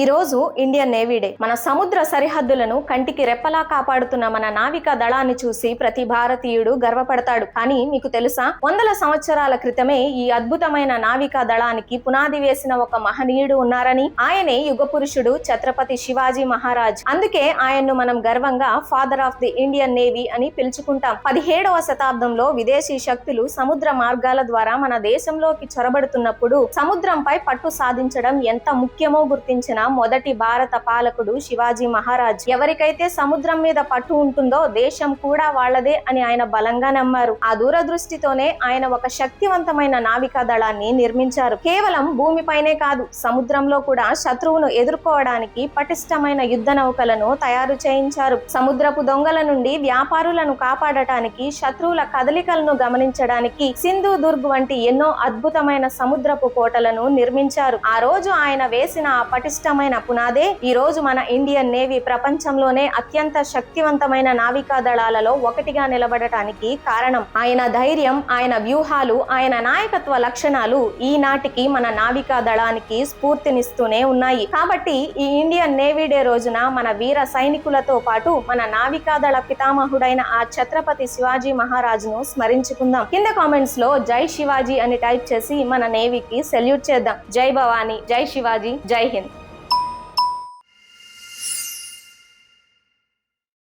ఈ రోజు Indian navy day. మన సముద్ర సరిహద్దులను కంటికి రెప్పలా కాపాడుతున్న మన నావికా దళాన్ని చూసి ప్రతి భారతీయుడు గర్వపడతాడు. కానీ మీకు తెలుసా? వందల సంవత్సరాల క్రితమే ఈ అద్భుతమైన నావికా దళానికి పునాది వేసిన ఒక మహనీయుడు ఉన్నారని ఆయనే యుగ పురుషుడు ఛత్రపతి శివాజీ మహారాజ్. అందుకే ఆయన్ను మనం గర్వంగా father of the Indian navy అని పిలుచుకుంటాం. పదిహేడవ శతాబ్దంలో విదేశీ శక్తులు సముద్ర మార్గాల ద్వారా మన దేశంలోకి చొరబడుతున్నప్పుడు సముద్రంపై పట్టు సాధించడం ఎంత ముఖ్యమో గుర్తించిన మొదటి భారత పాలకుడు శివాజీ మహారాజ్. ఎవరికైతే సముద్రం మీద పట్టు ఉంటుందో దేశం కూడా వాళ్ళదే అని ఆయన బలంగా నమ్మారు. ఆ దూరదృష్టితోనే ఆయన ఒక శక్తివంతమైన నావికా దళాన్ని నిర్మించారు. కేవలం భూమిపైనే కాదు సముద్రంలో కూడా శత్రువును ఎదుర్కోవడానికి పటిష్టమైన యుద్ధ నౌకలను తయారు చేయించారు. సముద్రపు దొంగల నుండి వ్యాపారులను కాపాడటానికి శత్రువుల కదలికలను గమనించడానికి సింధు దుర్గ్ వంటి ఎన్నో అద్భుతమైన సముద్రపు కోటలను నిర్మించారు. ఆ రోజు ఆయన వేసిన ఆ పటిష్ట పటిష్టమైన పునాదే. ఈ రోజు మన ఇండియన్ నేవీ ప్రపంచంలోనే అత్యంత శక్తివంతమైన నావికా దళాలలో ఒకటిగా నిలబడటానికి కారణం ఆయన ధైర్యం ఆయన వ్యూహాలు ఆయన నాయకత్వ లక్షణాలు ఈనాటికి మన నావికా దళానికి స్ఫూర్తినిస్తూనే ఉన్నాయి. కాబట్టి ఈ ఇండియన్ నేవీ డే రోజున మన వీర సైనికులతో పాటు మన నావికా దళ పితామహుడైన ఆ ఛత్రపతి శివాజీ మహారాజ్ను స్మరించుకుందాం. కింద కామెంట్స్లో జై శివాజీ అని టైప్ చేసి మన నేవీకి సెల్యూట్ చేద్దాం. జై భవానీ జై శివాజీ జై హింద్.